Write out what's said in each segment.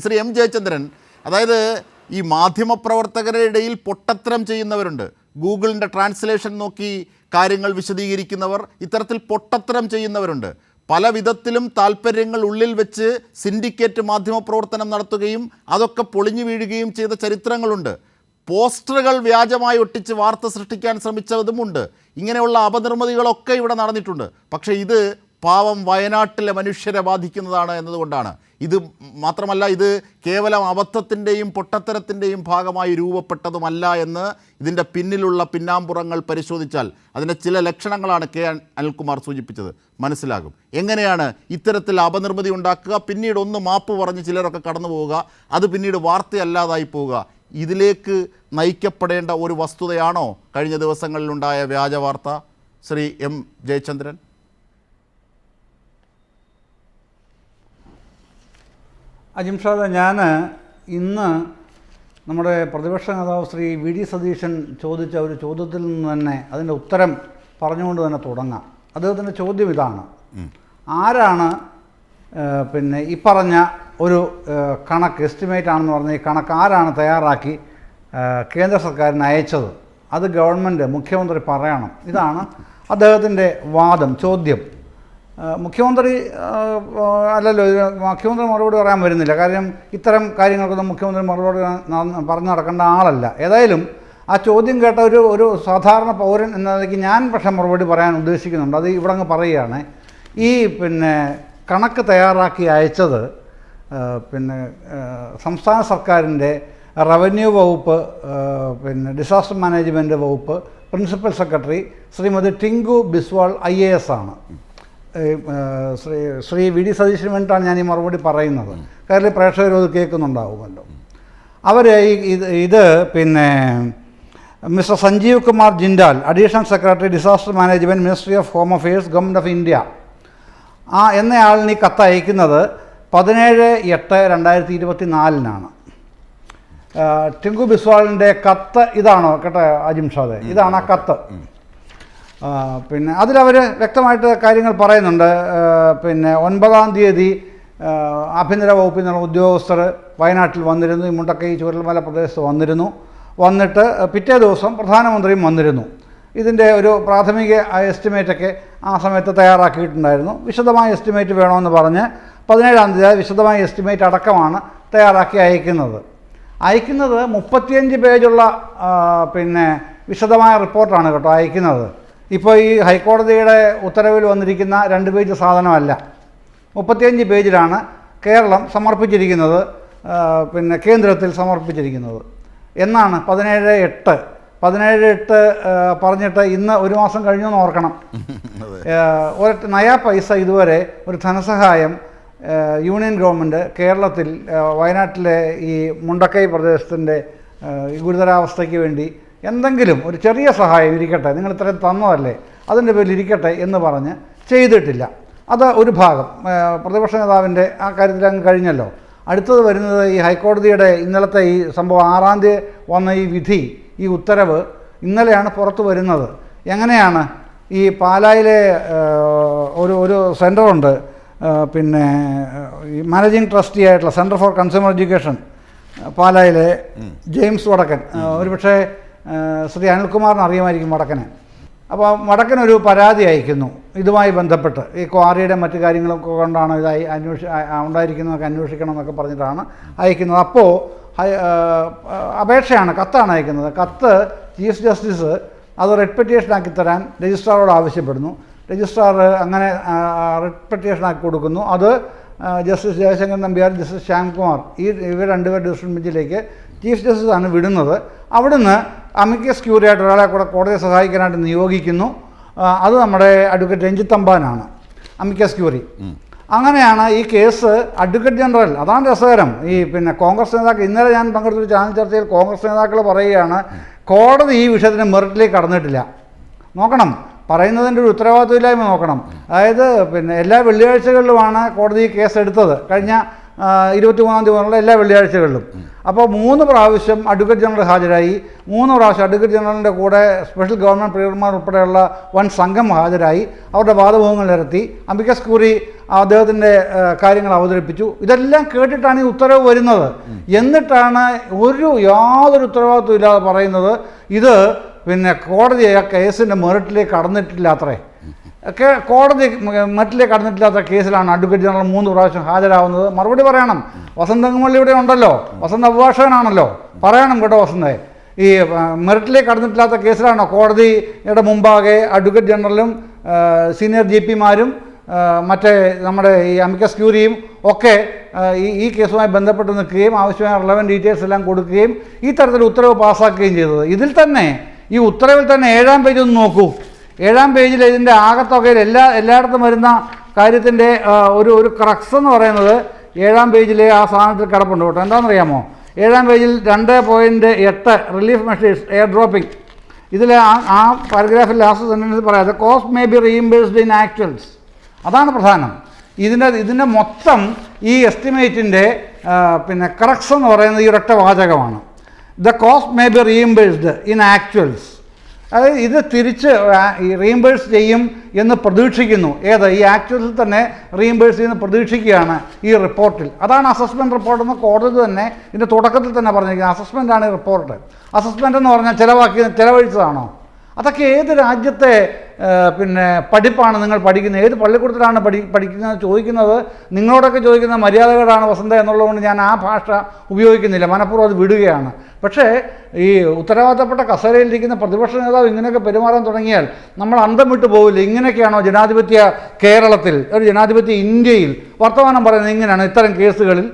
Shri M Jayachandran അതായത് ഈ മാധ്യമപ്രവർത്തകരുടെ ഇടയിൽ പൊട്ടത്തരം ചെയ്യുന്നവരുണ്ട്. ഗൂഗിളിന്റെ ട്രാൻസ്ലേഷൻ നോക്കി കാര്യങ്ങൾ വിശദീകരിക്കുന്നവർ ഇത്തരത്തിൽ പൊട്ടത്തരം ചെയ്യുന്നവരുണ്ട്. പല വിധത്തിലും താല്പര്യങ്ങൾ ഉള്ളിൽ വെച്ച് സിൻഡിക്കേറ്റ് മാധ്യമപ്രവർത്തനം നടത്തുകയും അതൊക്കെ പൊളിഞ്ഞു വീഴുകയും ചെയ്ത ചരിത്രങ്ങളുണ്ട്. പോസ്റ്ററുകൾ വ്യാജമായി ഒട്ടിച്ച് വാർത്ത സൃഷ്ടിക്കാൻ ശ്രമിച്ചതുമുണ്ട്. ഇങ്ങനെയുള്ള അപനിർമ്മിതികളൊക്കെ ഇവിടെ നടന്നിട്ടുണ്ട്. പക്ഷേ ഇത് പാവം വയനാട്ടിലെ മനുഷ്യരെ ബാധിക്കുന്നതാണ് എന്നതുകൊണ്ടാണ്. ഇത് മാത്രമല്ല ഇത് കേവലം അബദ്ധത്തിന്റെയും പൊട്ടത്തരത്തിന്റെയും ഭാഗമായി രൂപപ്പെട്ടതുമല്ല എന്ന് ഇതിന്റെ പിന്നിലുള്ള പിന്നാമ്പുറങ്ങൾ പരിശോധിച്ചാൽ അതിന്റെ ചില ലക്ഷണങ്ങളാണ് കെ അനിൽകുമാർ സൂചിപ്പിച്ചത്. മനസ്സിലാകും. എങ്ങനെയാണ് ഇത്തരത്തിൽ അപനിർമ്മിതി ഉണ്ടാക്കുക പിന്നീട് ഒന്ന് മാപ്പ് പറഞ്ഞ് ചിലരൊക്കെ കടന്നു പോവുക അത് പിന്നീട് വാർത്തയല്ലാതായി പോവുക ഇതിലേക്ക് നയിക്കപ്പെടേണ്ട ഒരു വസ്തുതയാണോ? കഴിഞ്ഞ ദിവസങ്ങളിലുണ്ടായ വ്യാജവാർത്ത ശ്രീ എം ജയചന്ദ്രൻ. അജിംഷാദ് ഞാൻ ഇന്ന് നമ്മുടെ പ്രതിപക്ഷ നേതാവ് ശ്രീ വി ഡി സതീശൻ ചോദിച്ച ഒരു ചോദ്യത്തിൽ നിന്ന് തന്നെ അതിന്റെ ഉത്തരം പറഞ്ഞുകൊണ്ട് തന്നെ തുടങ്ങാം. അദ്ദേഹത്തിന്റെ ചോദ്യം ഇതാണ്. ആരാണ് പിന്നെ ഈ പറഞ്ഞ ഒരു കണക്ക് എസ്റ്റിമേറ്റ് ആണെന്ന് പറഞ്ഞ ഈ കണക്ക് ആരാണ് തയ്യാറാക്കി കേന്ദ്ര സർക്കാരിന് അയച്ചത്? അത് ഗവൺമെന്റ് മുഖ്യമന്ത്രി പറയണം. ഇതാണ് അദ്ദേഹത്തിന്റെ വാദം ചോദ്യം. മുഖ്യമന്ത്രി അല്ലല്ലോ മുഖ്യമന്ത്രി മറുപടി പറയാൻ വരുന്നില്ല. കാര്യം ഇത്തരം കാര്യങ്ങൾക്കൊന്നും മുഖ്യമന്ത്രി മറുപടി പറഞ്ഞു നടക്കേണ്ട ആളല്ല. ഏതായാലും ആ ചോദ്യം കേട്ട ഒരു ഒരു സാധാരണ പൗരൻ എന്ന നിലയ്ക്ക് ഞാൻ പക്ഷേ മറുപടി പറയാൻ ഉദ്ദേശിക്കുന്നുണ്ട്. അത് ഇവിടെ അങ്ങ് പറയുകയാണ്. ഈ പിന്നെ കണക്ക് തയ്യാറാക്കി അയച്ചത് പിന്നെ സംസ്ഥാന സർക്കാരിന്റെ റവന്യൂ വകുപ്പ് പിന്നെ ഡിസാസ്റ്റർ മാനേജ്മെന്റ് വകുപ്പ് principal secretary Shrimati Tinku Biswal I ആണ്. ശ്രീ ശ്രീ വി ഡി സതീശന് വേണ്ടിയിട്ടാണ് ഞാൻ ഈ മറുപടി പറയുന്നത്. കേരളീയ പ്രേക്ഷകരും അത് കേൾക്കുന്നുണ്ടാവുമല്ലോ. അവർ ഇത് ഇത് പിന്നെ Mister Sanjeev Kumar Jindal additional secretary disaster management ministry of home affairs government of India. ആ എന്നയാളിന് ഈ കത്ത് അയക്കുന്നത് പതിനേഴ് എട്ട് രണ്ടായിരത്തി ഇരുപത്തി നാലിനാണ് ടിങ്കു ബിസ്വാളിന്റെ കത്ത് ഇതാണോ? കേട്ടോ അജിംഷാദെ ഇതാണ് ആ കത്ത്. പിന്നെ അതിലവർ വ്യക്തമായിട്ട് കാര്യങ്ങൾ പറയുന്നുണ്ട്. പിന്നെ ഒൻപതാം തീയതി ആഭ്യന്തര വകുപ്പിൽ നിന്നുള്ള ഉദ്യോഗസ്ഥർ വയനാട്ടിൽ വന്നിരുന്നു. ഈ മുണ്ടക്കൈ ചുരൽമല പ്രദേശത്ത് വന്നിരുന്നു. വന്നിട്ട് പിറ്റേ ദിവസം പ്രധാനമന്ത്രിയും വന്നിരുന്നു. ഇതിന്റെ ഒരു പ്രാഥമിക എസ്റ്റിമേറ്റൊക്കെ ആ സമയത്ത് തയ്യാറാക്കിയിട്ടുണ്ടായിരുന്നു. വിശദമായ എസ്റ്റിമേറ്റ് വേണമെന്ന് പറഞ്ഞ് പതിനേഴാം തീയതി വിശദമായ എസ്റ്റിമേറ്റ് അടക്കമാണ് തയ്യാറാക്കി അയക്കുന്നത്. അയക്കുന്നത് മുപ്പത്തിയഞ്ച് പേജുള്ള പിന്നെ വിശദമായ റിപ്പോർട്ടാണ് കേട്ടോ അയക്കുന്നത്. ഇപ്പോൾ ഈ ഹൈക്കോടതിയുടെ ഉത്തരവിൽ വന്നിരിക്കുന്ന രണ്ട് പേജ് സാധനമല്ല. മുപ്പത്തിയഞ്ച് പേജിലാണ് കേരളം സമർപ്പിച്ചിരിക്കുന്നത് പിന്നെ കേന്ദ്രത്തിൽ സമർപ്പിച്ചിരിക്കുന്നത്. എന്നാണ് പതിനേഴ് എട്ട്. പതിനേഴ് എട്ട് പറഞ്ഞിട്ട് ഇന്ന് ഒരു മാസം കഴിഞ്ഞു എന്ന് ഓർക്കണം. ഒരൊറ്റ നയാ പൈസ ഇതുവരെ ഒരു ധനസഹായം യൂണിയൻ ഗവൺമെന്റ് കേരളത്തിൽ വയനാട്ടിലെ ഈ മുണ്ടക്കൈ പ്രദേശത്തിന്റെ ഗുരുതരാവസ്ഥയ്ക്ക് വേണ്ടി എന്തെങ്കിലും ഒരു ചെറിയ സഹായം ഇരിക്കട്ടെ നിങ്ങൾ ഇത്രയും തന്നതല്ലേ അതിന്റെ പേരിൽ ഇരിക്കട്ടെ എന്ന് പറഞ്ഞ് ചെയ്തിട്ടില്ല. അത് ഒരു ഭാഗം. പ്രതിപക്ഷ നേതാവിന്റെ ആ കാര്യത്തിൽ അങ്ങ് കഴിഞ്ഞല്ലോ. അടുത്തത് വരുന്നത് ഈ ഹൈക്കോടതിയുടെ ഇന്നലത്തെ ഈ സംഭവം ആറാം തീയതി വന്ന ഈ വിധി ഈ ഉത്തരവ് ഇന്നലെയാണ് പുറത്തു വരുന്നത്. എങ്ങനെയാണ് ഈ പാലായിലെ ഒരു ഒരു സെന്ററുണ്ട് പിന്നെ ഈ മാനേജിങ് ട്രസ്റ്റി ആയിട്ടുള്ള സെന്റർ ഫോർ കൺസ്യൂമർ എഡ്യൂക്കേഷൻ പാലായിലെ ജെയിംസ് വടക്കൻ. ഒരുപക്ഷേ ശ്രീ അനിൽകുമാറിന് അറിയുമായിരിക്കും വടക്കനെ. അപ്പോൾ വടക്കൻ ഒരു പരാതി അയക്കുന്നു. ഇതുമായി ബന്ധപ്പെട്ട്. ഈ ക്വാറിയുടെ മറ്റു കാര്യങ്ങളൊക്കെ കൊണ്ടാണ് ഇതായി അന്വേഷി ഉണ്ടായിരിക്കുന്നതൊക്കെ അന്വേഷിക്കണം എന്നൊക്കെ പറഞ്ഞിട്ടാണ് അയക്കുന്നത്. അപ്പോൾ അപേക്ഷയാണ് കത്താണ് അയക്കുന്നത്. കത്ത് ചീഫ് ജസ്റ്റിസ് അത് റെഡ് പെറ്റീഷൻ ആക്കി തരാൻ രജിസ്ട്രാറോട് ആവശ്യപ്പെടുന്നു. രജിസ്ട്രാർ അങ്ങനെ റെഡ് പെറ്റീഷൻ ആക്കി കൊടുക്കുന്നു. അത് ജസ്റ്റിസ് ജയശങ്കർ നമ്പ്യാർ ജസ്റ്റിസ് ശ്യാംകുമാർ ഈ ഇവർ രണ്ടുപേർ ഡിവിഷൻ ബെഞ്ചിലേക്ക് ചീഫ് ആണ് വിടുന്നത്. അവിടുന്ന് അമിക്കസ് ക്യൂറിയായിട്ട് ഒരാളെ കൂടെ കോടതിയെ സഹായിക്കാനായിട്ട് നിയോഗിക്കുന്നു. അത് നമ്മുടെ അഡ്വക്കേറ്റ് രഞ്ജിത്ത് അമ്പാനാണ് അമിക്കസ് ക്യൂറി അങ്ങനെയാണ് ഈ കേസ് അഡ്വക്കേറ്റ് ജനറൽ അതാണ് രസകരം. ഈ പിന്നെ കോൺഗ്രസ് നേതാക്കൾ ഇന്നലെ ഞാൻ പങ്കെടുത്തൊരു ചാനൽ ചർച്ചയിൽ കോൺഗ്രസ് നേതാക്കൾ പറയുകയാണ് കോടതി ഈ വിഷയത്തിന് മെറിറ്റിലേക്ക് കടന്നിട്ടില്ല. നോക്കണം. പറയുന്നതിന്റെ ഒരു ഉത്തരവാദിത്വമില്ലായ്മ നോക്കണം. അതായത് പിന്നെ എല്ലാ വെള്ളിയാഴ്ചകളിലുമാണ് കോടതി ഈ കേസ് എടുത്തത്. കഴിഞ്ഞ ഇരുപത്തി മൂന്നാം തീയതി മുതലുള്ള എല്ലാ വെള്ളിയാഴ്ചകളിലും. അപ്പോൾ മൂന്ന് പ്രാവശ്യം അഡ്വക്കേറ്റ് ജനറൽ ഹാജരായി. മൂന്ന് പ്രാവശ്യം അഡ്വക്കേറ്റ് ജനറലിന്റെ കൂടെ സ്പെഷ്യൽ ഗവൺമെന്റ് പ്രിയർമാർ ഉൾപ്പെടെയുള്ള വൻ സംഘം ഹാജരായി. അവരുടെ വാദമുഖങ്ങൾ നിരത്തി. അംബിക്കസ് കൂറി അദ്ദേഹത്തിന്റെ കാര്യങ്ങൾ അവതരിപ്പിച്ചു. ഇതെല്ലാം കേട്ടിട്ടാണ് ഈ ഉത്തരവ് വരുന്നത്. എന്നിട്ടാണ് ഒരു യാതൊരു ഉത്തരവാദിത്വം ഇല്ലാതെ പറയുന്നത്. ഇത് പിന്നെ കോടതി ആ കേസിന്റെ മെറിറ്റിലേക്ക് കടന്നിട്ടില്ല അത്രേ ഒക്കെ കോടതി മറ്റിലെ കടന്നിട്ടില്ലാത്ത കേസിലാണ് അഡ്വക്കേറ്റ് ജനറൽ മൂന്ന് പ്രാവശ്യം ഹാജരാവുന്നത്. മറുപടി പറയണം. വസന്തകുമള്ളി ഇവിടെ ഉണ്ടല്ലോ. വസന്ത അഭിഭാഷകനാണല്ലോ. പറയണം കേട്ടോ വസന്തേ. ഈ മെറിറ്റിലേക്ക് കടന്നിട്ടില്ലാത്ത കേസിലാണോ കോടതിയുടെ മുമ്പാകെ അഡ്വക്കേറ്റ് ജനറലും സീനിയർ ജി പിമാരും മറ്റേ നമ്മുടെ ഈ അമിക്കസ് ക്യൂരിയും ഒക്കെ ഈ ഈ കേസുമായി ബന്ധപ്പെട്ട് നിൽക്കുകയും ആവശ്യമായ റിലവന്റ് ഡീറ്റെയിൽസ് എല്ലാം കൊടുക്കുകയും ഈ തരത്തിൽ ഉത്തരവ് പാസ്സാക്കുകയും ചെയ്തത്. ഇതിൽ തന്നെ ഈ ഉത്തരവിൽ തന്നെ ഏഴാം പേജ് ഒന്ന് നോക്കൂ. ഏഴാം പേജിൽ ഇതിന്റെ ആകത്തുകയിൽ എല്ലാ എല്ലായിടത്തും വരുന്ന കാര്യത്തിന്റെ ഒരു ഒരു ക്രക്സ് എന്ന് പറയുന്നത് ഏഴാം പേജിലെ ആ സാധനത്തിൽ കിടപ്പുണ്ട് കേട്ടോ. എന്താണെന്നറിയാമോ? ഏഴാം പേജിൽ രണ്ട് പോയിന്റ് എട്ട് റിലീഫ് മെഷീൻസ് എയർ ഡ്രോപ്പിംഗ് ഇതിൽ ആ ആ പാരഗ്രാഫിൽ ലാസ്റ്റ് സെന്റൻസ് പറയാം. The cost may be reimbursed in actuals അതാണ് പ്രധാനം. ഇതിന്റെ ഇതിന്റെ മൊത്തം ഈ എസ്റ്റിമേറ്റിന്റെ പിന്നെ കറക്സ് എന്ന് പറയുന്നത് ഈ ഒരൊറ്റ വാചകമാണ്. The cost may be reimbursed in actuals അതായത് ഇത് തിരിച്ച് റീംബേഴ്സ് ചെയ്യും എന്ന് പ്രതീക്ഷിക്കുന്നു. ഏത്? ഈ ആക്ച്വൽസിൽ തന്നെ റീംബേഴ്സ് ചെയ്യുന്ന പ്രതീക്ഷിക്കുകയാണ് ഈ റിപ്പോർട്ടിൽ. അതാണ് അസസ്മെന്റ് റിപ്പോർട്ട് എന്ന് കോടതി തന്നെ ഇതിന്റെ തുടക്കത്തിൽ തന്നെ പറഞ്ഞിരിക്കുന്നത്. അസസ്മെന്റ് ആണ് ഈ റിപ്പോർട്ട് അസസ്മെന്റ് എന്ന് പറഞ്ഞാൽ ചിലവാക്കി ചിലവഴിച്ചതാണോ? അതൊക്കെ ഏത് രാജ്യത്തെ പിന്നെ പഠിപ്പാണ് നിങ്ങൾ പഠിക്കുന്നത്? ഏത് പള്ളിക്കൂടത്തിലാണ് പഠി പഠിക്കുന്നത് ചോദിക്കുന്നത്? നിങ്ങളോടൊക്കെ ചോദിക്കുന്ന മര്യാദകളാണ് വസന്ത എന്നുള്ളതുകൊണ്ട് ഞാൻ ആ ഭാഷ ഉപയോഗിക്കുന്നില്ല. മനഃപൂർവം അത് വിടുകയാണ്. പക്ഷേ ഈ ഉത്തരവാദിത്തപ്പെട്ട കസേരയിലിരിക്കുന്ന പ്രതിപക്ഷ നേതാവ് ഇങ്ങനെയൊക്കെ പെരുമാറാൻ തുടങ്ങിയാൽ നമ്മൾ അന്തം വിട്ടു പോവില്ല? ഇങ്ങനെയൊക്കെയാണോ ജനാധിപത്യ കേരളത്തിൽ ഒരു ജനാധിപത്യ ഇന്ത്യയിൽ വർത്തമാനം പറയുന്നത് ഇങ്ങനെയാണ് ഇത്തരം കേസുകളിൽ?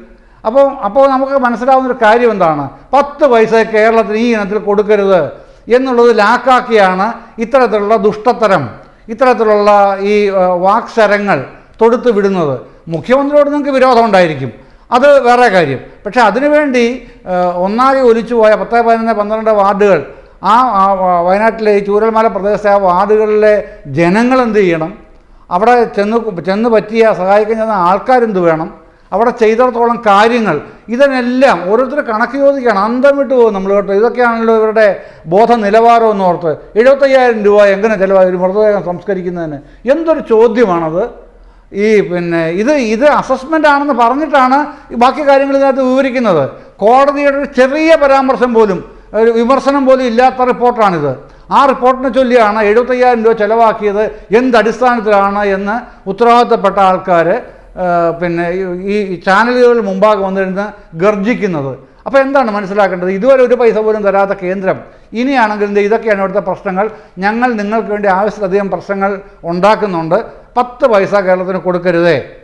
അപ്പോൾ അപ്പോൾ നമുക്ക് മനസ്സിലാവുന്ന ഒരു കാര്യം എന്താണ്? പത്ത് പൈസ കേരളത്തിന് ഈ ഇനത്തിൽ കൊടുക്കരുത്. എന്നുള്ളത് ലാക്കാക്കിയാണ് ഇത്തരത്തിലുള്ള ദുഷ്ടത്തരം ഇത്തരത്തിലുള്ള ഈ വാക്സരങ്ങൾ തൊടുത്ത് വിടുന്നത്. മുഖ്യമന്ത്രിയോട് നിങ്ങൾക്ക് വിരോധം ഉണ്ടായിരിക്കും. അത് വേറെ കാര്യം. പക്ഷേ അതിനുവേണ്ടി ഒന്നാകെ ഒലിച്ചു പോയ പത്ത് പതിനൊന്ന് പന്ത്രണ്ട് വാർഡുകൾ ആ, വയനാട്ടിലെ ഈ ചൂരൽമല പ്രദേശത്തെ ആ വാർഡുകളിലെ ജനങ്ങൾ എന്ത് ചെയ്യണം? അവിടെ ചെന്ന് ചെന്ന് പറ്റിയ സഹായിക്കാൻ ചെന്ന ആൾക്കാരെന്ത് വേണം? അവിടെ ചെയ്തിടത്തോളം കാര്യങ്ങൾ. ഇതിനെല്ലാം ഓരോരുത്തർ കണക്ക് ചോദിക്കുകയാണ്. അന്തം വിട്ടു പോകും നമ്മൾ കേട്ടോ. ഇതൊക്കെയാണല്ലോ ഇവരുടെ ബോധ നിലവാരം എന്ന് ഓർത്ത്. എഴുപത്തയ്യായിരം രൂപ എങ്ങനെ ചിലവായി? ഒരു മൃതദേഹം സംസ്കരിക്കുന്നതിന്. എന്തൊരു ചോദ്യമാണത്? ഈ പിന്നെ ഇത് ഇത് അസസ്മെന്റ് ആണെന്ന് പറഞ്ഞിട്ടാണ് ബാക്കി കാര്യങ്ങൾ ഇതിനകത്ത് വിവരിക്കുന്നത്. കോടതിയുടെ ഒരു ചെറിയ പരാമർശം പോലും ഒരു വിമർശനം പോലും ഇല്ലാത്ത റിപ്പോർട്ടാണിത്. ആ റിപ്പോർട്ടിനെ ചൊല്ലിയാണ് എഴുപത്തയ്യായിരം രൂപ ചിലവാക്കിയത് എന്തടിസ്ഥാനത്തിലാണ് എന്ന് ഉത്തരവാദിത്തപ്പെട്ട ആൾക്കാർ പിന്നെ ഈ- ചാനലുകൾ മുമ്പാകെ വന്നിരുന്ന് ഗർജിക്കുന്നത്. അപ്പോൾ എന്താണ് മനസ്സിലാക്കേണ്ടത്? ഇതുവരെ ഒരു പൈസ പോലും തരാത്ത കേന്ദ്രം. ഇനിയാണെങ്കിൽ ഇതൊക്കെയാണ് ഇവിടുത്തെ പ്രശ്നങ്ങൾ. ഞങ്ങൾ നിങ്ങൾക്ക് വേണ്ടി ആവശ്യത്തിലധികം പ്രശ്നങ്ങൾ ഉണ്ടാക്കുന്നുണ്ട്. പത്ത് പൈസ കേരളത്തിന് കൊടുക്കരുതേ.